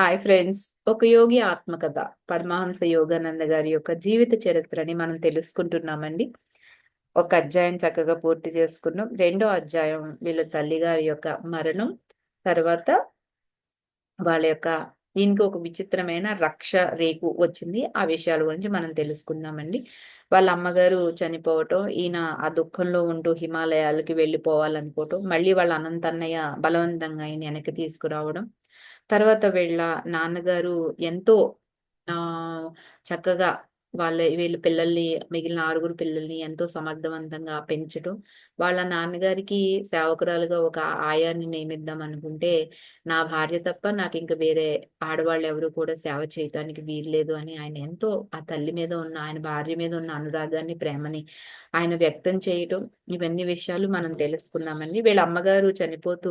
Hi friends ఒక యోగి ఆత్మకథ. పరమహంస యోగానంద గారి యొక్క జీవిత చరిత్రని మనం తెలుసుకుంటున్నామండి. ఒక అధ్యాయం చక్కగా పూర్తి చేసుకున్నాం. రెండో అధ్యాయం వీళ్ళ తల్లి గారి యొక్క మరణం. తర్వాత వాళ్ళ యొక్క దీనికి ఒక విచిత్రమైన రక్ష రేకు వచ్చింది. ఆ విషయాల గురించి మనం తెలుసుకుందామండి. వాళ్ళ అమ్మగారు చనిపోవటం ఈయన ఆ దుఃఖంలో ఉంటూ హిమాలయాలకి వెళ్ళిపోవాలనుకోవటం మళ్ళీ వాళ్ళ అనంతన్నయ్య బలవంతంగా ఆయన వెనక్కి తీసుకురావడం తర్వాత వీళ్ళ నాన్నగారు ఎంతో ఆ చక్కగా వాళ్ళ వీళ్ళ పిల్లల్ని మిగిలిన ఆరుగురు పిల్లల్ని ఎంతో సమర్థవంతంగా పెంచడం వాళ్ళ నాన్నగారికి సేవకురాలుగా ఒక ఆయాన్ని నియమిద్దాం అనుకుంటే నా భార్య తప్ప నాకు ఇంకా వేరే ఆడవాళ్ళు ఎవరు కూడా సేవ చేయటానికి వీల్లేదు అని ఆయన ఎంతో ఆ తల్లి మీద ఉన్న ఆయన భార్య మీద ఉన్న అనురాగాన్ని ప్రేమని ఆయన వ్యక్తం చేయటం ఇవన్నీ విషయాలు మనం తెలుసుకున్నామండి. వీళ్ళ అమ్మగారు చనిపోతూ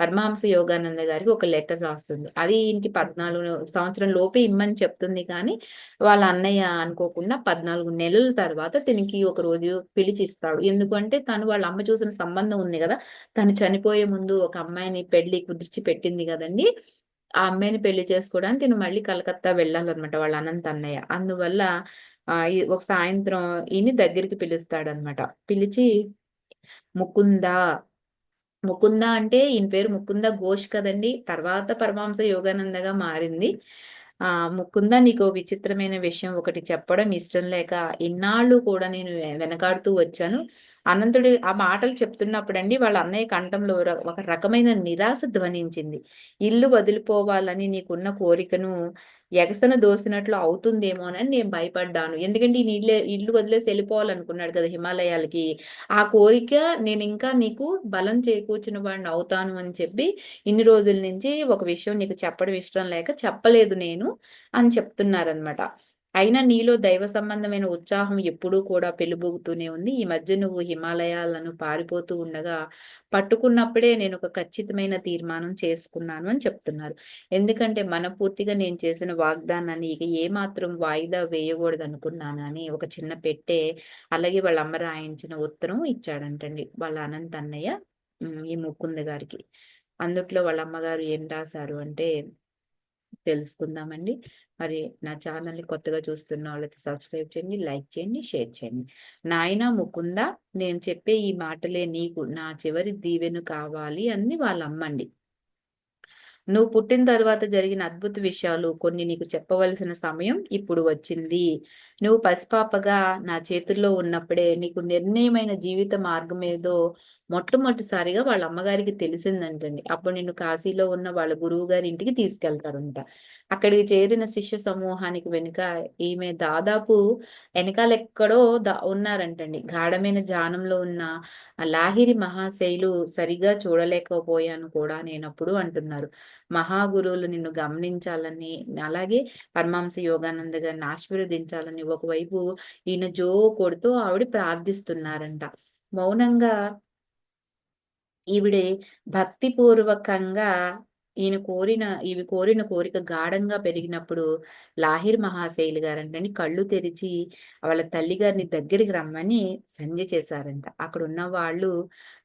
పరమహంస యోగానంద గారికి ఒక లెటర్ రాస్తుంది. అది ఇంటి పద్నాలుగు సంవత్సరం లోపే ఇమ్మని చెప్తుంది కానీ వాళ్ళ అన్నయ్య అనుకోకుండా పద్నాలుగు నెలల తర్వాత తినికి ఒక రోజు పిలిచిస్తాడు. ఎందుకంటే తను వాళ్ళ అమ్మ చూసిన సంబంధం ఉంది కదా తను చనిపోయే ముందు ఒక అమ్మాయిని పెళ్ళి కుదిర్చి పెట్టింది కదండి. ఆ అమ్మాయిని పెళ్ళి చేసుకోవడానికి తిను మళ్ళీ కలకత్తా వెళ్ళాలన్నమాట వాళ్ళ అనంత అన్నయ్య. అందువల్ల ఒక సాయంత్రం ఈయన దగ్గరికి పిలుస్తాడనమాట పిలిచి ముకుంద ముకుంద అంటే ఈయన పేరు ముకుంద ఘోష్ కదండి. తర్వాత పరమాంస యోగానందగా మారింది. ఆ ముకుంద నీకు విచిత్రమైన విషయం ఒకటి చెప్పడం ఇష్టం లేక ఇన్నాళ్ళు కూడా నేను వెనకాడుతూ వచ్చాను. అనంతుడి ఆ మాటలు చెప్తున్నప్పుడండి వాళ్ళ అన్నయ్య కంఠంలో ఒక రకమైన నిరాశ ధ్వనించింది. ఇల్లు వదిలిపోవాలని నీకున్న కోరికను ఎగసన దోసినట్లు అవుతుందేమోనని నేను భయపడ్డాను. ఎందుకంటే ఈ నీళ్ళే ఇల్లు వదిలేసి వెళ్ళిపోవాలనుకున్నాడు కదా హిమాలయాలకి. ఆ కోరిక నేను ఇంకా నీకు బలం చేకూర్చిన వాడిని అవుతాను అని చెప్పి ఇన్ని రోజుల నుంచి ఒక విషయం నీకు చెప్పడం ఇష్టం లేక చెప్పలేదు నేను అని చెప్తున్నారనమాట అయినా నీలో దైవ సంబంధమైన ఉత్సాహం ఎప్పుడూ కూడా పెలుబుగుతూనే ఉంది. ఈ మధ్య నువ్వు హిమాలయాలను పారిపోతూ ఉండగా పట్టుకున్నప్పుడే నేను ఒక ఖచ్చితమైన తీర్మానం చేసుకున్నాను అని చెప్తున్నారు. ఎందుకంటే మనపూర్తిగా నేను చేసిన వాగ్దానాన్ని ఇక ఏమాత్రం వాయిదా వేయకూడదు అనుకున్నాను అని ఒక చిన్న పెట్టే అలాగే వాళ్ళ అమ్మ రాయించిన ఉత్తరం ఇచ్చాడంటండి వాళ్ళ అనంత అన్నయ్య ఈ ముకుంద గారికి. అందుట్లో వాళ్ళ అమ్మగారు ఏం రాశారు అంటే తెలుసుకుందామండి. మరి నా ఛానల్ని కొత్తగా చూస్తున్న వాళ్ళకి సబ్స్క్రైబ్ చేయండి లైక్ చేయండి షేర్ చేయండి. నాయన ముకుంద నేను చెప్పే ఈ మాటలే నీకు నా చివరి దీవెను కావాలి అని వాళ్ళ అమ్మండి నువ్వు పుట్టిన తర్వాత జరిగిన అద్భుత విషయాలు కొన్ని నీకు చెప్పవలసిన సమయం ఇప్పుడు వచ్చింది. నువ్వు పసిపాపగా నా చేతుల్లో ఉన్నప్పుడే నీకు నిర్ణయమైన జీవిత మార్గం ఏదో మొట్టమొదటిసారిగా వాళ్ళ అమ్మగారికి తెలిసిందంటండి. అప్పుడు నిన్ను కాశీలో ఉన్న వాళ్ళ గురువు గారి ఇంటికి తీసుకెళ్తారంట. అక్కడికి చేరిన శిష్య సమూహానికి వెనుక ఈమె దాదాపు వెనకాల ఎక్కడో దా ఉన్నారంటండి. గాఢమైన ధ్యానంలో ఉన్న లాహిరి మహాశైలు సరిగా చూడలేకపోయాను కూడా నేనప్పుడు అంటున్నారు. మహాగురువులు నిన్ను గమనించాలని అలాగే పరమాంస యోగానంద గారిని ఆశీర్వదించాలని ఒకవైపు ఈయన జో కొడుతూ ఆవిడ ప్రార్థిస్తున్నారంట. మౌనంగా ఈవిడే భక్తిపూర్వకంగా ఈయన కోరిన ఇవి కోరిన కోరిక గాఢంగా పెరిగినప్పుడు లాహిర్ మహాశైలి గారంటని కళ్ళు తెరిచి వాళ్ళ తల్లి గారిని దగ్గరికి రమ్మని సంధ్య చేశారంట. అక్కడ ఉన్న వాళ్ళు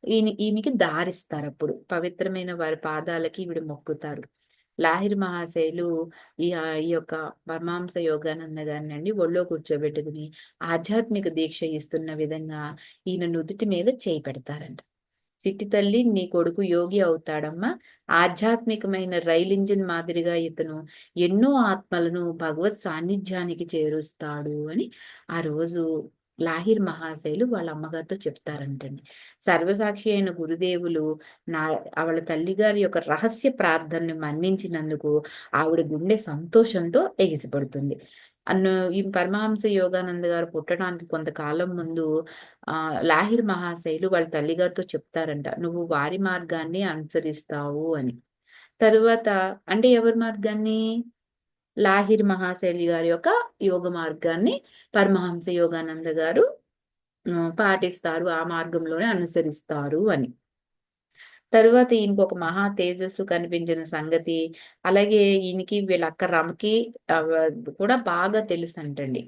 ఈయన ఈమెకి దారిస్తారు అప్పుడు పవిత్రమైన వారి పాదాలకి ఈవిడ మొక్కుతారు. లాహిర్ మహాశైలు ఈ ఈ యొక్క పరమాంస యోగానంద గారిని అండి ఒళ్ళో కూర్చోబెట్టుకుని ఆధ్యాత్మిక దీక్ష ఇస్తున్న విధంగా ఈయన నుదుటి మీద చేయి పెడతారంట. చిట్టి తల్లి నీ కొడుకు యోగి అవుతాడమ్మా. ఆధ్యాత్మికమైన రైల్ ఇంజిన్ మాదిరిగా ఇతను ఎన్నో ఆత్మలను భగవత్ సాన్నిధ్యానికి చేరుస్తాడు అని ఆ రోజు లాహిర్ మహాశైలు వాళ్ళ అమ్మగారితో చెప్తారంటండి. సర్వసాక్షి అయిన గురుదేవులు నా ఆవిడ తల్లిగారి యొక్క రహస్య ప్రార్థనను మన్నించినందుకు ఆవిడ గుండె సంతోషంతో ఎగిసిపడుతుంది. అన్న ఈ పరమహంస యోగానంద గారు పుట్టడానికి కొంతకాలం ముందు ఆ లాహిర్ మహాశైలు వాళ్ళ తల్లిగారితో చెప్తారంట నువ్వు వారి మార్గాన్ని అనుసరిస్తావు అని. తరువాత అంటే ఎవరి మార్గాన్ని? లాహిర్ మహాశైలి గారి యొక్క యోగ మార్గాన్ని పరమహంస యోగానంద గారు పాటిస్తారు ఆ మార్గంలోనే అనుసరిస్తారు అని. తరువాత ఈయనకు ఒక మహా తేజస్సు కనిపించిన సంగతి అలాగే ఈయనకి వీళ్ళ అక్క రమకి కూడా బాగా తెలుసు అంటండి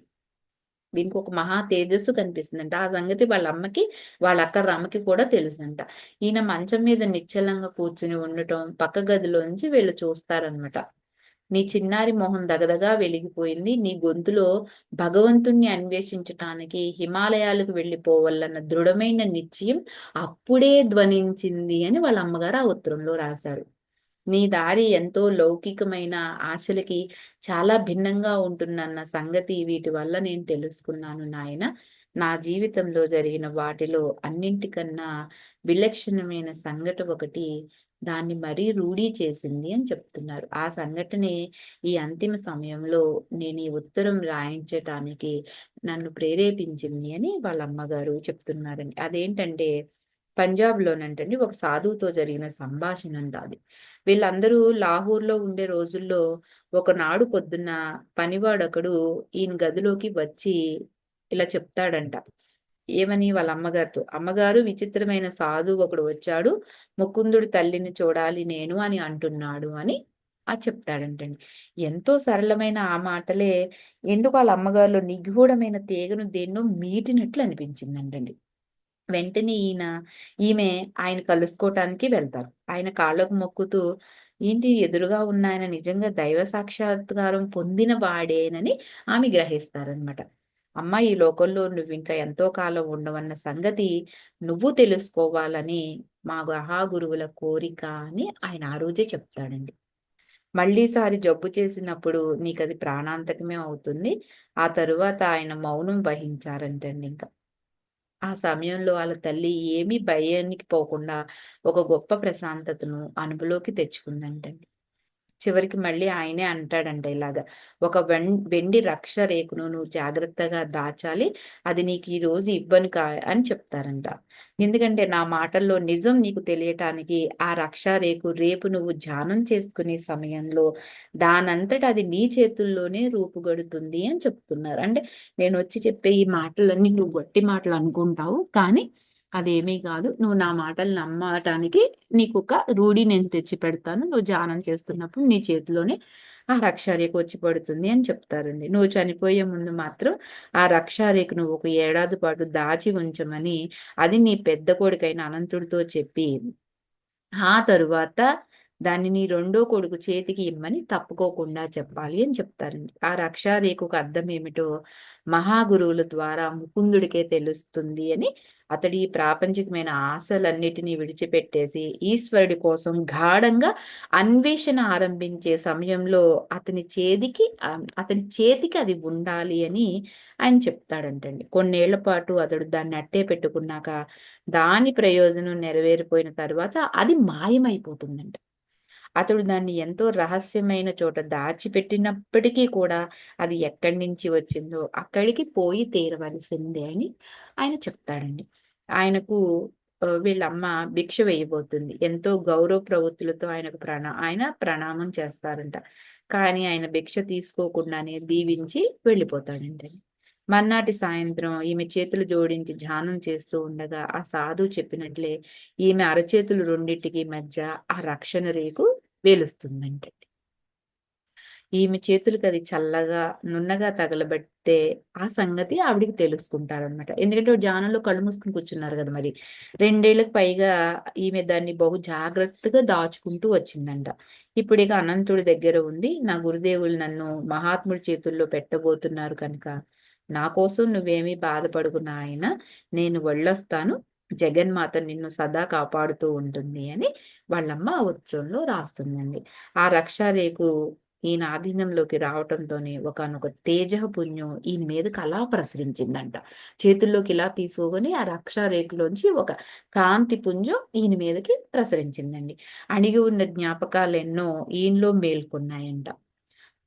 దీనికి ఒక మహా తేజస్సు కనిపిస్తుందంట. ఆ సంగతి వాళ్ళ అమ్మకి వాళ్ళ అక్క రమకి కూడా తెలుసంట. ఈయన మంచం మీద నిశ్చలంగా కూర్చుని ఉండటం పక్క గదిలోంచి వీళ్ళు చూస్తారనమాట. నీ చిన్నారి మొహం దగదగా వెలిగిపోయింది. నీ గొంతులో భగవంతుణ్ణి అన్వేషించటానికి హిమాలయాలకు వెళ్ళిపోవాలన్న దృఢమైన నిశ్చయం అప్పుడే ధ్వనించింది అని వాళ్ళ అమ్మగారు ఆ ఉత్తరంలో రాశారు. నీ దారి ఎంతో లౌకికమైన ఆశలకి చాలా భిన్నంగా ఉంటుందన్న సంగతి వీటి వల్ల నేను తెలుసుకున్నాను నాయన. నా జీవితంలో జరిగిన వాటిలో అన్నింటికన్నా విలక్షణమైన సంఘటన ఒకటి దాన్ని మరీ రూఢీ చేసింది అని చెప్తున్నారు. ఆ సంఘటనే ఈ అంతిమ సమయంలో నేను ఈ ఉత్తరం రాయించటానికి నన్ను ప్రేరేపించింది అని వాళ్ళ అమ్మగారు చెప్తున్నారండి అదేంటంటే పంజాబ్లోనంటండి ఒక సాధువుతో జరిగిన సంభాషణ అంట అది. వీళ్ళందరూ లాహోర్లో ఉండే రోజుల్లో ఒకనాడు పొద్దున్న పనివాడొకడు ఈయన గదిలోకి వచ్చి ఇలా చెప్తాడంట. ఏమని వాళ్ళ అమ్మగారితో అమ్మగారు విచిత్రమైన సాధువు ఒకడు వచ్చాడు ముకుందుడి తల్లిని చూడాలి నేను అని అంటున్నాడు అని ఆ చెప్తాడంటండి. ఎంతో సరళమైన ఆ మాటలే ఎందుకు వాళ్ళ అమ్మగారిలో నిగూఢమైన తీగను దేన్నో మీటినట్లు అనిపించిందంటండి. వెంటనే ఈయన ఈమె ఆయన కలుసుకోవటానికి వెళ్తారు. ఆయన కాళ్ళకు మొక్కుతూ ఏంటి ఎదురుగా ఉన్న ఆయన నిజంగా దైవ సాక్షాత్కారం పొందిన వాడేనని ఆమె గ్రహిస్తారనమాట అమ్మ ఈ లోకంలో నువ్వు ఇంకా ఎంతో కాలం ఉండవన్న సంగతి నువ్వు తెలుసుకోవాలని మా గురువుల కోరిక అని ఆయన ఆ రోజే చెప్తాడండి. మళ్ళీసారి జబ్బు చేసినప్పుడు నీకు అది ప్రాణాంతకమే అవుతుంది. ఆ తరువాత ఆయన మౌనం వహించారంటండి ఇంకా. ఆ సమయంలో వాళ్ళ తల్లి ఏమీ భయానికి పోకుండా ఒక గొప్ప ప్రశాంతతను అనుభవంలోకి తెచ్చుకుందంటండి. చివరికి మళ్ళీ ఆయనే అంటాడంట ఇలాగా ఒక వెండి రక్ష రేకును నువ్వు జాగ్రత్తగా దాచాలి అది నీకు ఈ రోజు ఇవ్వను కా అని చెప్తారంట. ఎందుకంటే నా మాటల్లో నిజం నీకు తెలియటానికి ఆ రక్ష రేకు రేపు నువ్వు ధ్యానం చేసుకునే సమయంలో దానంతట అది నీ చేతుల్లోనే రూపుగడుతుంది అని చెప్తున్నారు. అంటే నేను వచ్చి చెప్పే ఈ మాటలన్నీ నువ్వు గట్టి మాటలు అనుకుంటావు కానీ అదేమీ కాదు. నువ్వు నా మాటలు నమ్మటానికి నీకు ఒక రూఢి నేను తెచ్చి పెడతాను. నువ్వు ధ్యానం చేస్తున్నప్పుడు నీ చేతిలోనే ఆ రక్షారేఖ వచ్చి పడుతుంది అని చెప్తారండి. నువ్వు చనిపోయే ముందు మాత్రం ఆ రక్షారేఖ నువ్వు ఒక ఏడాది పాటు దాచి ఉంచమని అది నీ పెద్ద కొడుకైన అనంతుడితో చెప్పి ఆ తరువాత దాన్ని నీ రెండో కొడుకు చేతికి ఇమ్మని తప్పుకోకుండా చెప్పాలి అని చెప్తారండి. ఆ రక్షారేఖకు అర్థం ఏమిటో మహాగురువుల ద్వారా ముకుందుడికే తెలుస్తుంది అని అతడి ప్రాపంచికమైన ఆశలన్నిటినీ విడిచిపెట్టేసి ఈశ్వరుడి కోసం గాఢంగా అన్వేషణ ఆరంభించే సమయంలో అతని చేతికి అతని చేతికి అది ఉండాలి అని ఆయన చెప్తాడంటండి. కొన్నేళ్ళ పాటు అతడు దాన్ని అట్టే పెట్టుకున్నాక దాని ప్రయోజనం నెరవేరిపోయిన తర్వాత అది మాయమైపోతుందంట. అతడు దాన్ని ఎంతో రహస్యమైన చోట దాచిపెట్టినప్పటికీ కూడా అది ఎక్కడి నుంచి వచ్చిందో అక్కడికి పోయి తీరవలసిందే అని ఆయన చెప్తాడండి. ఆయనకు వీళ్ళమ్మ భిక్ష వేయబోతుంది. ఎంతో గౌరవ ప్రవృత్తులతో ఆయనకు ప్రణా ఆయన ప్రణామం చేస్తారంట. కానీ ఆయన భిక్ష తీసుకోకుండానే దీవించి వెళ్ళిపోతాడండి మర్నాటి సాయంత్రం ఈమె చేతులు జోడించి ధ్యానం చేస్తూ ఉండగా ఆ సాధు చెప్పినట్లే ఈమె అరచేతులు రెండింటికి మధ్య ఆ రక్షణ రేకు వేలుస్తుందంటే ఈమె చేతులకు అది చల్లగా నున్నగా తగలబెడితే ఆ సంగతి ఆవిడికి తెలుసుకుంటారనమాట ఎందుకంటే జానంలో కళ్ళు మూసుకుని కూర్చున్నారు కదా మరి. రెండేళ్ళకు పైగా ఈమె దాన్ని బహు జాగ్రత్తగా దాచుకుంటూ వచ్చిందంట. ఇప్పుడు ఇక అనంతుడి దగ్గర ఉంది. నా గురుదేవులు నన్ను మహాత్ముడి చేతుల్లో పెట్టబోతున్నారు కనుక నా కోసం నువ్వేమీ బాధపడుకున్న ఆయన నేను వెళ్ళొస్తాను. జగన్మాత నిన్ను సదా కాపాడుతూ ఉంటుంది అని వాళ్ళమ్మ ఉత్తరంలో రాస్తుందండి. ఆ రక్షారేకు ఈయన ఆధీనంలోకి రావటంతోనే ఒకనొక తేజ పుణ్యం ఈయన మీదకి అలా ప్రసరించిందంట. చేతుల్లోకి ఇలా తీసుకొని ఆ రక్షారేఖలోంచి ఒక కాంతి పుంజం ఈయన మీదకి ప్రసరించిందండి. అణిగి ఉన్న జ్ఞాపకాలు ఎన్నో ఈయనలో మేల్కొన్నాయంట.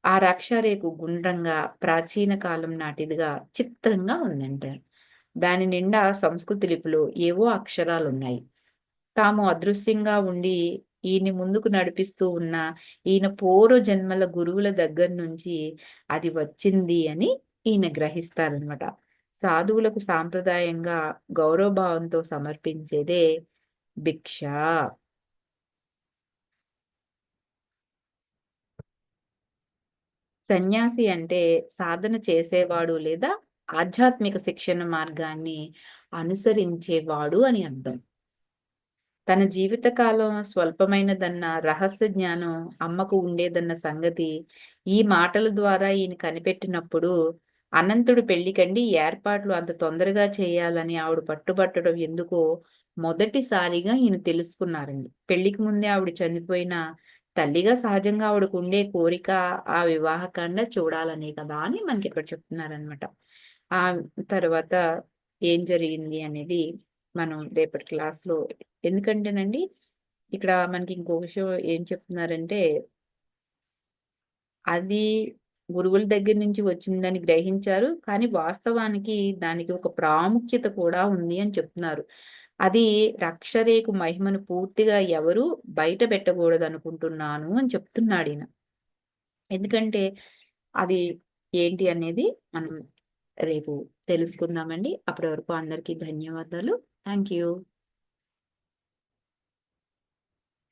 ఆ రక్షారేకు గుండ్రంగా ప్రాచీన కాలం నాటిదిగా చిత్రంగా ఉందంట. దాని నిండా సంస్కృతి లిపిలో ఏవో అక్షరాలు ఉన్నాయి తాము అదృశ్యంగా ఉండి ఈయన ముందుకు నడిపిస్తూ ఉన్న ఈయన పూర్వ జన్మల గురువుల దగ్గర నుంచి అది వచ్చింది అని ఈయన గ్రహిస్తారనమాట సాధువులకు సాంప్రదాయంగా గౌరవభావంతో సమర్పించేదే భిక్ష. సన్యాసి అంటే సాధన చేసేవాడు లేదా ఆధ్యాత్మిక శిక్షణ మార్గాన్ని అనుసరించేవాడు అని అర్థం. తన జీవితకాలం స్వల్పమైనదన్న రహస్య జ్ఞానం అమ్మకు ఉండేదన్న సంగతి ఈ మాటల ద్వారా ఈయన కనిపెట్టినప్పుడు అనంతుడు పెళ్ళికండి ఏర్పాట్లు అంత తొందరగా చేయాలని ఆవిడ పట్టుబట్టడం ఎందుకో మొదటిసారిగా ఈయన తెలుసుకున్నారండి. పెళ్ళికి ముందే ఆవిడ చనిపోయిన తల్లిగా సహజంగా ఆవిడకు ఉండే కోరిక ఆ వివాహకాండ చూడాలనే కదా అని మనకి ఇక్కడ చెప్తున్నారనమాట ఆ తర్వాత ఏం జరిగింది అనేది మనం రేపటి క్లాస్లో ఎందుకంటేనండి ఇక్కడ మనకి ఇంకో విషయం ఏం చెప్తున్నారంటే అది గురువుల దగ్గర నుంచి వచ్చిందని గ్రహించారు కానీ వాస్తవానికి దానికి ఒక ప్రాముఖ్యత కూడా ఉంది అని చెప్తున్నారు. అది రక్షరేకు మహిమను పూర్తిగా ఎవరు బయట పెట్టకూడదు అనుకుంటున్నాను అని చెప్తున్నాడు ఈయన. ఎందుకంటే అది ఏంటి అనేది మనం రేపు తెలుసుకుందామండి. అప్పటి వరకు అందరికీ ధన్యవాదాలు. Thank you